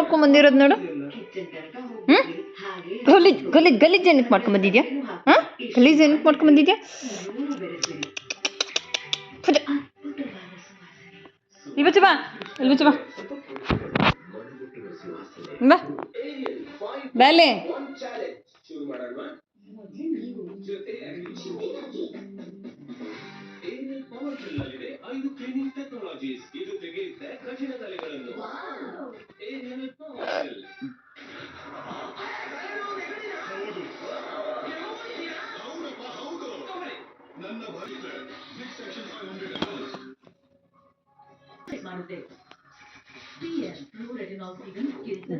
ಮಾಡ್ಕೊಂಡ್ ಬಂದಿರೋದು ನೋಡು. ಹ್ಮ್? ಗಲೀಜ್ ಗಲೀಜ್ ಗಲೀಜ್ ಏನಕ್ಕೆ ಮಾಡ್ಕೊಂಡ್ ಬಂದಿದ್ಯಾ? ಹಾ? ಗಲೀಜ್ ಏನಕ್ಕೆ ಮಾಡ್ಕೊಂಡ್ ಬಂದಿದ್ಯಾ? ಪುಜ. ಇಲ್ಲಿ ಬಚ್ಚ ಬಾ, ಇಲ್ಲಿ ಬಚ್ಚ ಬಾ. ಬಾ ಬಾಲೆ ಐದು ಕ್ಲೀನಿಂಗ್ ಟೆಕ್ನಾಲಜೀಸ್ ಇದು ತೆಗೆಯುತ್ತೆ, ಕಠಿಣ ತಲೆಗಳನ್ನು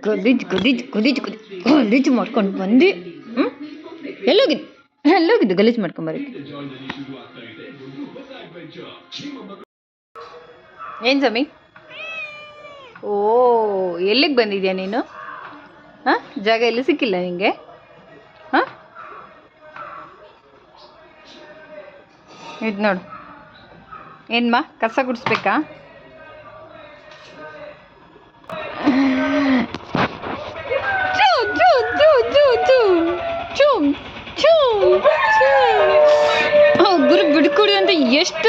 ಗಲೀಜ್ ಗಲೀಜ್ ಗಲೀಜ್ ಗಲೀಜ್. ಮಾಡ್ಕೊಂಡು ಬಂದು. ಹ್ಞೂ ಎಲ್ಲೋಗಿದ್ದು? ಎಲ್ಲೋಗಿದ್ದು, ಗಲೀಜ್ ಮಾಡ್ಕೊಂಬರಿ ಏನು ಸಮಿ ಓ, ಎಲ್ಲಿಗೆ ಬಂದಿದ್ಯಾ ನೀನು? ಹಾಂ, ಜಾಗ ಎಲ್ಲಿ ಸಿಕ್ಕಿಲ್ಲ ನಿಂಗೆ? ಇದು ನೋಡು. ಏನ್ಮಾ, ಕಸ ಗುಡಿಸ್ಬೇಕಾ? ಗುರು ಬಿಡ್ಕೊಡು ಅಂತ ಎಷ್ಟು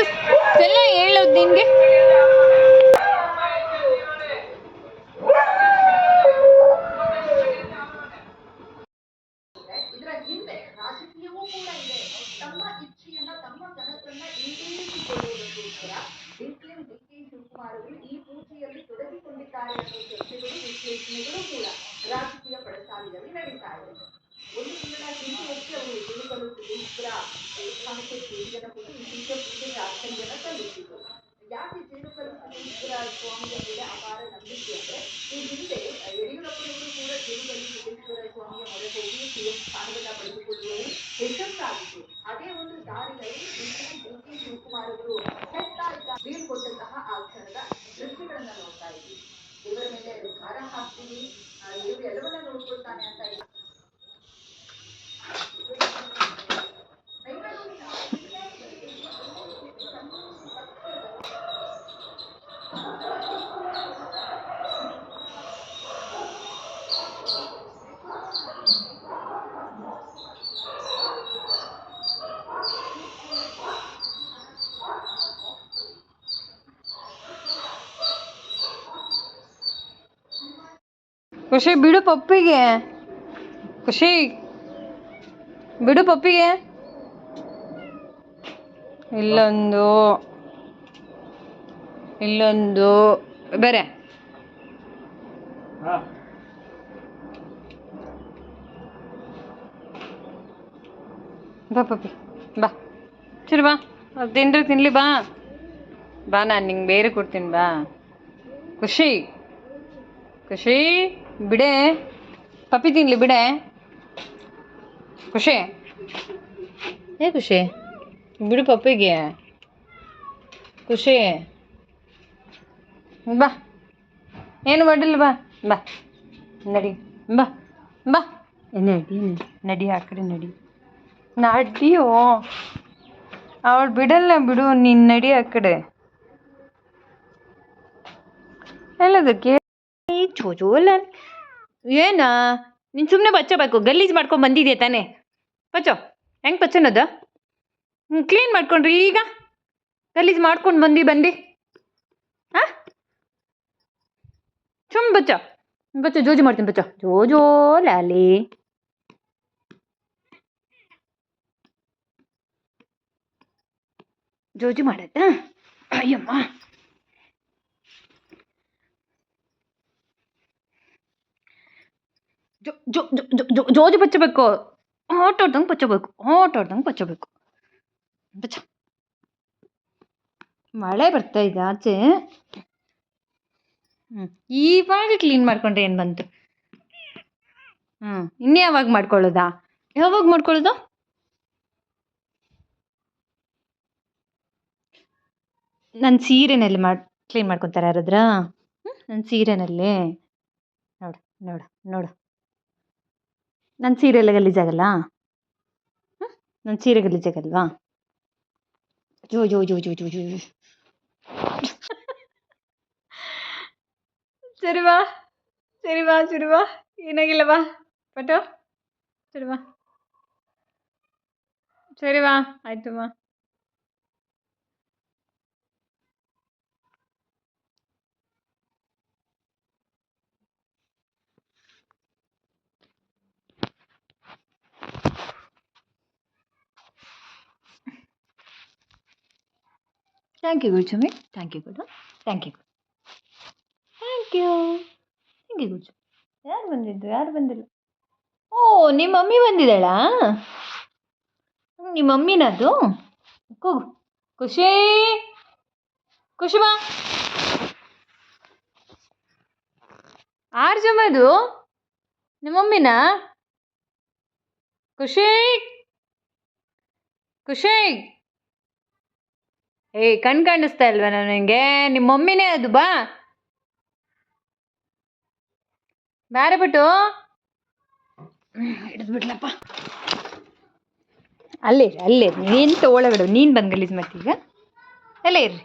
ಸಲ ಹೇಳೋದು ನಿಂಗೆ? ಇದರ ಹಿಂದೆ ರಾಜಕೀಯವೂ ಕೂಡ ಇದೆ ತಮ್ಮ ಈಡೇರಿಸಿಕೊಳ್ಳುವುದಕ್ಕೋಸ್ಕರ ಡಿಸಿಎಂ ಡಿ ಕೆ ಶಿವಕುಮಾರ್ ಅವರು ಈ ಪೂಜೆಯಲ್ಲಿ ತೊಡಗಿಕೊಂಡಿದ್ದಾರೆ ಅನ್ನೋ ಚರ್ಚೆಗಳು ವಿಶ್ಲೇಷಣೆಗಳು ಕೂಡ ರಾಜಕೀಯ ಪಡಸಾಲೆಯಲ್ಲಿ ನಡೀತಾ ಇದೆ ಒಂದು ತಿಂಗಳ ಹಿಂದೆಯಷ್ಟೇ ಅವರು ತಿರುಗಲು ಸಿದ್ದೇಶ್ವರ ದೇವಸ್ಥಾನಕ್ಕೆ ಭೇಟಿಯನ್ನು ಕೊಟ್ಟು ವಿಶೇಷ ಪೂಜೆಗೆ ಅರ್ಚನೆಯನ್ನ ಸಲ್ಲಿಸಿತು ಯಾಕೆ ತಿರುಗಲು ಸಿದ್ದೇಶ್ವರ ಸ್ವಾಮಿಯ ಮೇಲೆ ಅಪಾರ ನಂಬಿಕೆ ಅಂದ್ರೆ ಈ ಹಿಂದೆ ಯಡಿಯೂರಪ್ಪನವರು ಕೂಡ ತಿರುಗಲು ಸಿದ್ದೇಶ್ವರ ಸ್ವಾಮಿಯ ಮೊರೆ ಖುಷಿ ಬಿಡು ಪಪ್ಪಿಗೆ. ಖುಷಿ. ಬಿಡು ಪಪ್ಪಿಗೆ. ಇಲ್ಲೊಂದು. ಇಲ್ಲೊಂದು. ಬೇರೆ. ಬಾ ಪಪ್ಪಿ ಬಾ. ಚಿರು ಬಾ. ಅದು ತಿಂದ್ರೆ ತಿನ್ಲಿ ಬಾ. ಬಾ ನಾನು ನಿಂಗೆ ಬೇರೆ ಕೊಡ್ತೀನಿ ಬಾ. ಖುಷಿ. ಖುಷಿ. ಬಿಡೆ. ಪಪ್ಪಿ ತಿನ್ಲಿ ಬಿಡೆ. ಖುಷಿ? ಏ ಖುಷಿ? ಬಿಡು ಪಪ್ಪಿಗೆ. ಖುಷಿ? ಬಾ. ಏನು ಮಾಡಿಲ್ಲ ಬಾ. ಬಾ. ನಡಿ. ಬಾ. ಬಾ. ನಡಿ ನಡಿ. ಆ ಕಡೆ ನಡಿ. ನಡಿಯೋ ಅವಳು ಬಿಡಲ್ಲ ಬಿಡು ನೀನು ನಡಿ ಆ ಕಡೆ. ಎಲ್ಲದಕ್ಕೆ? ಏನಾ ಏನ? ನೀನು ಸುಮ್ಮನೆ ಬಚ್ಚಬೇಕು, ಗಲೀಜು ಮಾಡ್ಕೊಂಡು ಬಂದಿದೆಯಾ ತಾನೆ? ಬಚ್ಚೋ, ಹೆಂಗೆ ಬಚ್ಚನದ? ಹ್ಞೂ ಕ್ಲೀನ್ ಮಾಡ್ಕೊಂಡ್ರಿ ಈಗ. ಗಲೀಜು ಮಾಡ್ಕೊಂಡು ಬಂದು ಬಂದು. ಹಾಂ? ಸುಮ್ಮ ಬಚ್ಚ. ಬಚ್ಚ, ಜೋಜು ಮಾಡ್ತೀನಿ, ಬಚ್ಚ. ಜೋಜೋ, ಲಾಲಿ. ಜೋಜು ಮಾಡತ್ತಾ ಅಯ್ಯಮ್ಮ. ಜೋ ಜೋ ಜೋ ಜೋಜು ಬಚ್ಚಬೇಕು ಆಟಾಡ್ದಂಗೆ ಬಚ್ಚಬೇಕು ಆಟಾಡ್ದಂಗೆ ಬಚ್ಚಬೇಕು ಬಚ್ಚ ಮಳೆ ಬರ್ತಾ ಇದೆ ಆಚೆ. ಹ್ಞೂ ಇವಾಗ ಕ್ಲೀನ್ ಮಾಡ್ಕೊಂಡ್ರೆ ಏನು ಬಂತು? ಹ್ಞೂ ಇನ್ನೇ ಯಾವಾಗ ಮಾಡ್ಕೊಳ್ಳೋದಾ? ಯಾವಾಗ ಮಾಡ್ಕೊಳ್ಳೋದು? ನನ್ನ ಸೀರೆನಲ್ಲಿ ಮಾಡಿ ಕ್ಲೀನ್ ಮಾಡ್ಕೊತಾರೆ ಯಾರಾದ್ರ? ಹ್ಞೂ ನನ್ನ ಸೀರೆನಲ್ಲಿ. ನೋಡು ನೋಡು ನೋಡು. ನನ್ನ ಸೀರೆ ಎಲ್ಲ ಗಲೀಜಾಗಲ್ಲ ಹ್ಞೂ ನನ್ನ ಸೀರೆ ಗಲೀಜಾಗಲ್ವಾ ಜೋ ಜೋ ಜೋ ಜೋ ಜೋ ಜೋ. ಸರಿ ಬಾ ಸರಿ ಬಾ ಸರಿ ಬಾ. ಏನಾಗಿಲ್ಲ ಬಾ. ಪಟು, ಸರಿ ಬಾ. ಸರಿ ಬಾ, ಆಯ್ತು ಬಾ. Thank you ಗುಡ್ಚುಮಿ thank you good thank you thank you thank you ಗುಡ್ಚು ಯಾರು ಬಂದಿದ್ದು? ಯಾರು ಬಂದಿಲ್ಲ? ಓ ನಿಮ್ಮ ಮಮ್ಮಿ ಬಂದಿದ್ದಾಳಾ? ನಿಮ್ಮ ಮಮ್ಮಿನದು ಕೂಗು. ಖುಷಿ. ಖುಷಿ ಬಾ ಆರು ಜಮದು ನಿಮ್ಮ ಮಮ್ಮಿನ? ಖುಷಿ ಖುಷಿ ಏ ಕಣ್ ಕಾಣಿಸ್ತಾ ಇಲ್ವಾ ನನಗೆ ನಿಮ್ಮ ಮಮ್ಮಿನೇ ಅದು ಬಾ ಬೇರೆ ಬಿಟ್ಟು ಹಿಡಿದು ಬಿಡ್ಲಪ್ಪ ಅಲ್ಲೇ ಇರಿ ಅಲ್ಲೇ ಇರಿ ನೀನು ಒಳಗಡೆ ನೀನು ಬಂದು ಗಲೀಜು ಮಾಡ್ತೀಗ ಅಲ್ಲೇ ಇರ್ರಿ